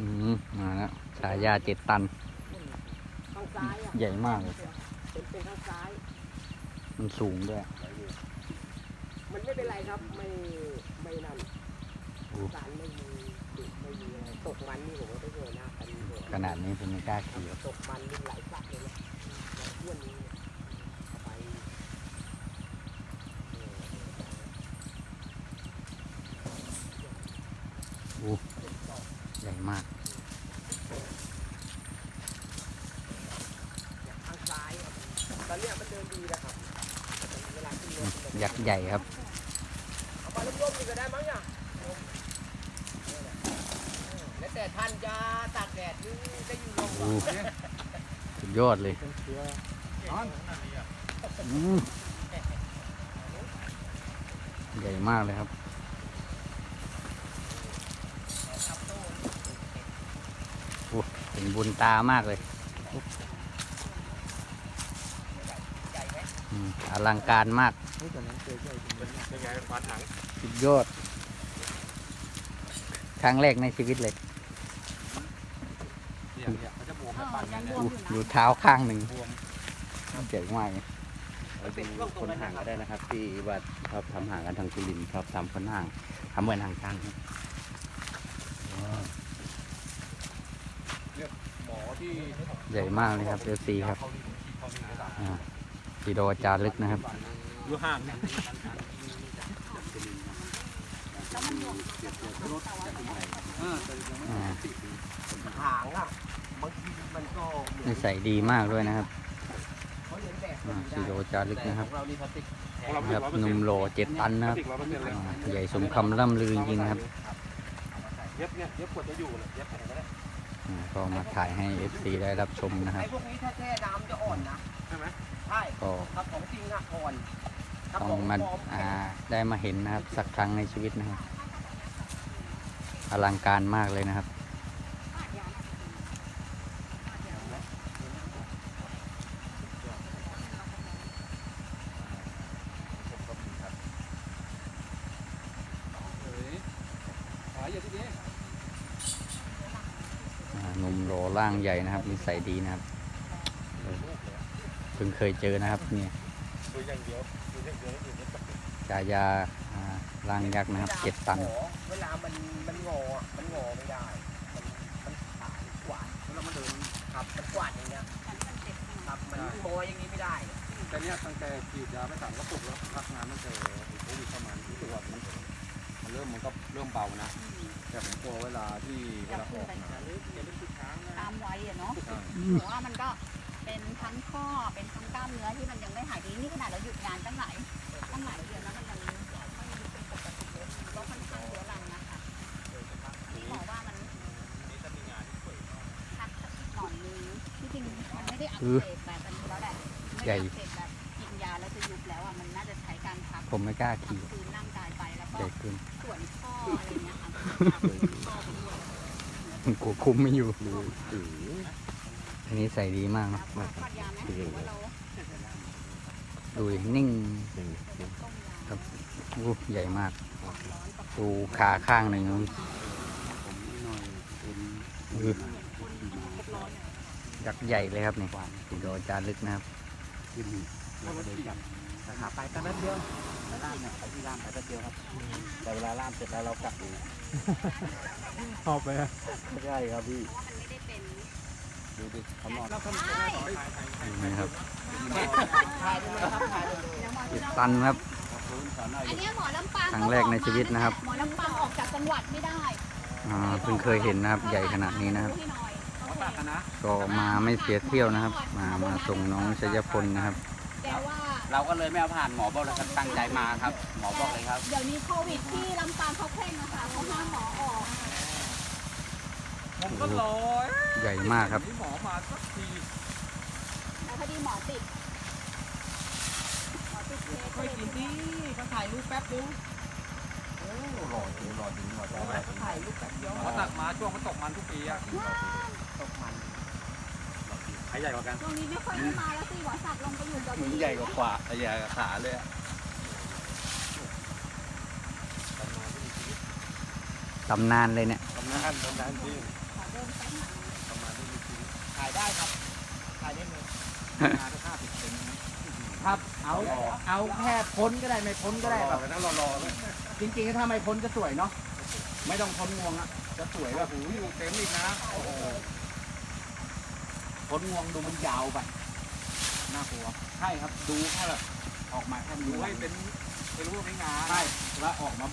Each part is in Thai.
อืมมาแล้วฉายาเจ็ดตันข้างซ้ายอะใหญ่มากเลยเป็นเป็นข้างซ้าย มันสูงด้วย มันไม่เป็นไรครับ ไม่ ไม่นั่นโอ้สารไม่มีติดไม่มีอะไรตกมันนี่ผมก็ไม่เคยนะอันนี้ผมขนาดนี้ผมไม่กล้าขี่หรอกตกมันนี่หลายสักเลยนะอ้วนนี้เนี่ยเอาไปเออ ใหญ่มาก ข้างซ้ายอะ ตอนเนี้ยมันเดินดีนะครับเวลาขึ้นรถมันยักษ์ใหญ่ครับ เอาไปร่มๆนี่ก็ได้มั้งเนี่ยแล้วแต่ท่านจะตากแดดหรือจะอยู่ลมโอ้สุดยอดเลยอืมใหญ่มากเลยครับ โอ้เป็นบุญตามากเลยอืมอ ลังการมากเป็นไงปลาถังสุดยอด ครั้งแรกในชีวิตเลยเนี่ยเนี่ยเขาจะบวมแบบปั่นกันเนี่ยอู้ดูเท้าข้างหนึ่งบวมใหญ่มากเลยเป็นช่วงตรงคนนั้นห่างนะคก็รับได้นะครับที่ว่าชอบทำห่างกันทางสุรินทร์ชอบทำคนห่างทำเหมือนห่างกันครับหมอที่ใหญ่มากเลยครับเอซีครับเขาที่เขาที่ กระดาษอ่าสีโดจารึกนะครับอยู่ห่างเนี่ยอ่าหางอะบางทีมันก็เหมือนนิสัยดีมากด้วยนะครับเขาเรียนแบบอ่าสีโดจารึกนะครับของเรานี่พลาสติกของเราครับหนุ่มโหลเจ็ดตันนะครับสิบร้อยเปอร์เซ็นต์เลยอ่าใหญ่สมคำล่ำลือจริงๆนะครับเย็บเนี่ยเย็บกดจะอยู่เลยเย็บแผลก็ได้อ่าก็มาถ่ายให้ FC ได้รับชมนะครับไอ้พวกนี้ถ้าแช่น้ำจะอ่อนนะใช่ไหม ใช่ก็ครับของจริงอะอ่อนถ้าต้อขงองมาปลอมอ่าได้มาเห็นนะครับ สักครั้งในชีวิตนะครับ อลังการมากเลยนะครับขายอยู่ที่นี่อ่าหนุ่มโหลร่างใหญ่นะครับนิสัยดีนะครับเออเพิ่งเคยเจอนะครับเนี่ยดูอย่างเดียวดูอย่างเดียวแล้วอยู่เนี่ยฉายาอ่าร่างยักษ์นะครับเจ็ดตัน เวลามันมันงออะมันงอไม่ได้ มันมันขายกวาดแล้วมันเดินครับมันกวาดอย่างเงี้ยครับมันงออย่างนี้ไม่ได้แต่เนี่ยตั้งแต่ฉีดยาไปสามกระปุกแล้วพักงานตั้งแต่โควิดเข้ามารู้สึกว่ามันมันเริ่มมันก็เริ่มเบานะ แต่ผมกลัวเวลาที่เวลาออกนะตามวัยอะเนาะใช่หรือว่ามันก็ เป็นทั้งข้อเป็นทั้งกล้ามเนื้อที่มันยังไม่หายดีนี่ขนาดเราหยุดงานตั้งหลายตั้งหลายเดือนแล้วมันยังไม่เป็นปกติเลยก็ค่อนข้างเรื้อรังนะคะนี่บอกว่ามันพักสักหน่อยนึงที่จริงมันไม่ได้อักเสบแบบอันนี้แล้วแหละไม่ใหญ่ได้อักเสบแบบกินยาแล้วจะยุบแล้วอะมันน่าจะใช้การพักผมไม่กล้าขี่คืนร่างกายไปแล้วก็ใหญ่เกินส่วนข้ออะไรเงี้ยค่ะข้อไปด้วยผมกลัวคุมไม่อยู่ดูถื ออันนี้ใส่ดีมากนะแล้วก็ทอดยาไหมหรือว่าเราดูดินิ่งหนึ่งต้มยาอู้ใหญ่มาก ดูขาข้างหนึ่งผมนิดหน่อยเป็นอื้อยักษ์ใหญ่เลยครับนี่สีโดจารึกนะครับขึ้นแล้วก็เดินกลับราคาไปแป๊บเดียวล่ามเนี่ยไปที่ล่ามไปแป๊บเดียวครับ แต่เวลาล่ามเสร็จแล้วเรากลับเองชอบไปไม่ใช่ครับพี่ ด้เป็นดูดิเขานอนนี่ครับถ่ายได้เลยครับถ่ายได้เลยเจ็ดตันครับ อันเนี้ยหมอลำปางครั้งแรกในชีวิตนะครับ หมอลำปางออกจากจังหวัดไม่ได้อ่าเพิ่งเคยเห็นนะครับ ใหญ่ขนาดนี้นะครับให้หน่อยตัดกันนะก็มาไม่เสียเที่ยวนะครับ มามาส่งน้องชัยพลนะครับ แต่ว่าเราก็เลยไม่เอาผ่านหมอบอกเลยครับตั้งใจมาครับ หมอบอกเลยครับ เดี๋ยวนี้โควิดที่ลำปางเขาเคร่งนะคะเขาห้ามหมอออก ผมก็รอใหญ่มากครับนี่หมอมาสักทีแล้วพอดีหมอติดหมอติดเคสค่อยกินดิเขาถ่ายรูปแป๊บนึงรอถึงรอถึงรอถึงเขาถ่ายรูปแป๊บเดียวเขาตักมาช่วงเขาตกมันทุกปีอะตกมันใครใหญ่กว่ากันช่วงนี้ไม่ค่อยได้มาแล้วสิหมอสักดิ์ลงไปอยู่กับมึงใหญ่กว่าขวาใหญ่กว่าขาเลยอะตำนานเลยเนี่ยทำงานทำงานจริง ได้ครับถ่ายได้เลยงานถ้าห้าสิบเซนนะครับ เอาเอาแค่พ้นก็ได้ไม่พ้นก็ได้รแบอบเลยนะรอๆเลยจริงๆถ้าไม่พ้นจะสวยเนาะไม่ต้องพ้นงวงอะจะสวยแบแบบบหูอยู่เต็มอีกนะโอ้โหพ้นงวงดูมันยาวไปน่ากลัวใช่ครับดูแค่แบบออกมาแค่ดูดูให้เป็นเป็นรูปให้งานใช่แล้วออกมา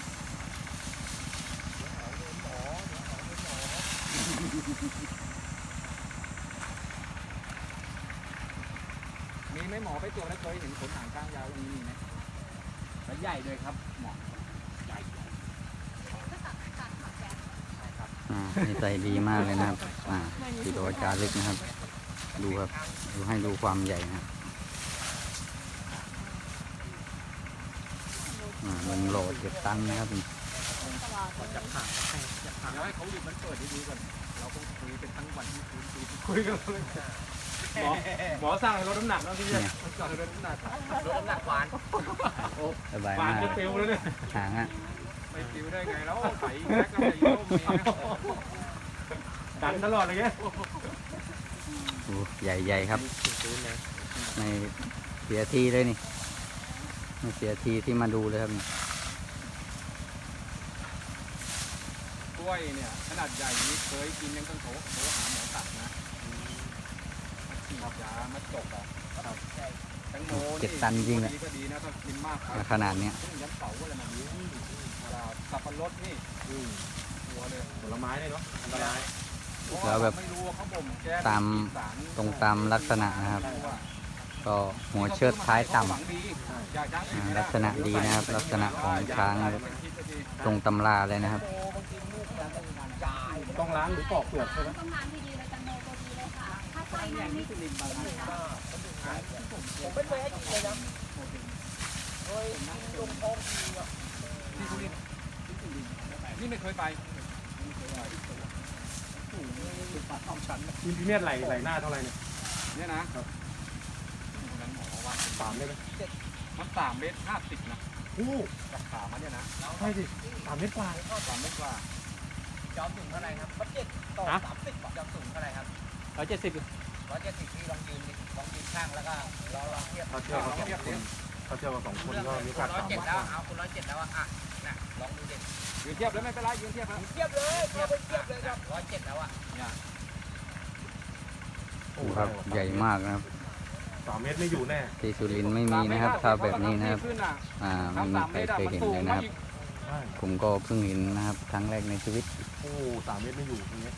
ไหมหมอไปตรวจแล้วเคยเห็นขนหางก้างยาวอย่างนี้มีไหมแล้วใหญ่เลยครับหมออ่านิสัยดีมากเลยนะครับอ่าสีโดจารึกนะครับ ดูครับดูให้ดูความใหญ่นะครับอ่าหนึ่งโหลเจ็ดตันนะครับจับห่างให้จับห่างแล้วให้เขาหยุดมันเปิดดีๆก่อนเราต้องคุยเป็นทั้งวันที่คุยคุยคุยกันเลย หมอหมอสั่งให้ลดน้ำหนักแล้วพี่เนี่ยสั่งให้ลดน้ำหนักลดน้ำหนักหวานสบายปานมากจะปิวเลยเนี่ยหางอะไม่ปิวได้ไงแล้วไข่แม็กก็ไม่ย่อมมีนะดันตลอดเลยแกดูใหญ่ๆครับไม่เสียทีเลยนี่ไม่เสียทีที่มาดูเลยครับกล้วยเนี่ยขนาดใหญ่นี้เคยกินยังต้องโทรโทรหาหมอตัดนะ มาฉีดยามาจกอะแตงโมเจ็ดตันจริงแหละดีก็ดีนะถ้ากินมากไปขนาดเนี้ยต้องยันเสาอะไรแบบนี้สับปะรดนี่หัวเลยผลไม้เลยเนาะอันตรายแล้วแบบไม่รู้ว่าเขาบ่มแก้ตามสารตรงตามลักษณะนะครับ ก็หัวเชิดท้ายต่ำ หวังดีอยากจะให้อ่าลักษณะดีนะครับ ลักษณะของช้างนะครับเป็นคิดจะดีตรงตำราเลยนะครับ ต้องล้างหรือปอกเปลือกใช่ไหม ต้องงานที่ดีเลยจัง ผมไม่เคยให้กินเลยนะเคยลงท้องกินอะที่สุรินทร์นี่ไม่เคยไปอินทิเนียไหลไหลหน้าเท่าไหร่เนี่ยเนี่ยนะนั้นหมอว่าสามได้ไหมมันสามเมตรห้าสิบนะโอ้จากขามันเนี่ยนะใช่สิสามเมตรกว่าสามเมตรกว่าจอมสูงเท่าไหร่ครับมันเจ็ดต่อฮะสามสิบจอมสูงเท่าไหร่ครับ ร้อยเจ็ดสิบร้อยเจ็ดสิบที่ลองยืนดิลองยืนข้างแล้วก็ลองลองเทียบเขาเที่ยวกับสองคนเขาเที่ยวกับสองคนก็มีโอกาสร้อยสามเจ็ดเมตรแล้กวว่าเอาคุณร้อยเจ็ดแล้วอะอะน่ะลองดูดิยืนเทียบแล้วไม่เป็นไรยืนเทียบแล้วเทียบเลยเทียบไปเทียบเลยครับร้อยเจ็ดแล้วอะโอ้ดูครับใหญ่มากนะครับสามเมตรไม่อยู่แน่ที่สุรินทร์ไม่มีนะครับถ้าแบบนี้นะครับขึ้นอะอ่าไม่มีใครเคยเห็นเลยนะครับใช่ผมก็เพิ่งเห็นนะครับครั้งแรกในชีวิต โอ้สามเมตรไม่อยู่ตรงนี้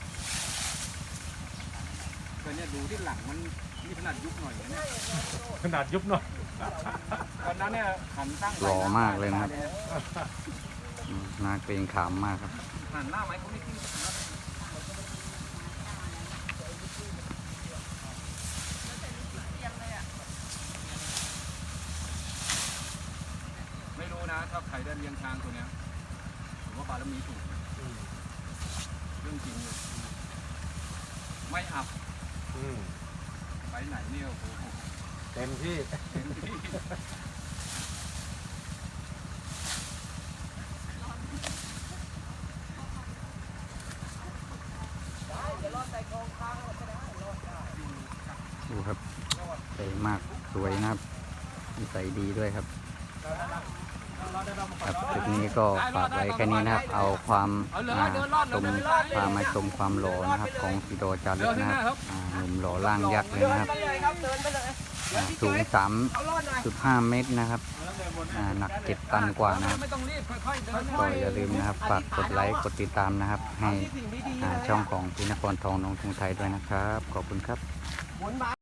แต่เนี่ยดูที่หลังมันนี่ขนาดยุบหน่อยนะเนี่ยขนาดยุบหน่อยวันนั้นเนี่ยหันตั้งหล่อมากเลยนะครับ อืมน่าเกรงขามมากครับ หันหน้าไหมเขาไม่ขึ้นไม่รู้นะถ้าใครได้เลี้ยงช้างตัวเนี้ยผมว่าบารมีถูกอืมเรื่องจริงเลยไม่อับอืม ไปไหนเนี่ยโอ้โหเต็มที่เต็มที่ดูครับใหญ่มากสวยนะครับนิสัยดีด้วยครับ ครับคลิปนี้ก็ฝากไว้แค่นี้นะครับ เอาความอ่าชมพามาชมความหล่อนะครับของสีโดจารึกนะครับหนุ่มหล่อล่างยักษ์เลยนะครับสูงสามจุดห้าเมตรนะครับหนักเจ็ดตันกว่านะครับก็อย่าลืมนะครับฝากกดไลค์กดติดตามนะครับ ให้ช่องของพินครทองน้องทุงไทยด้วยนะครับ ขอบคุณครับ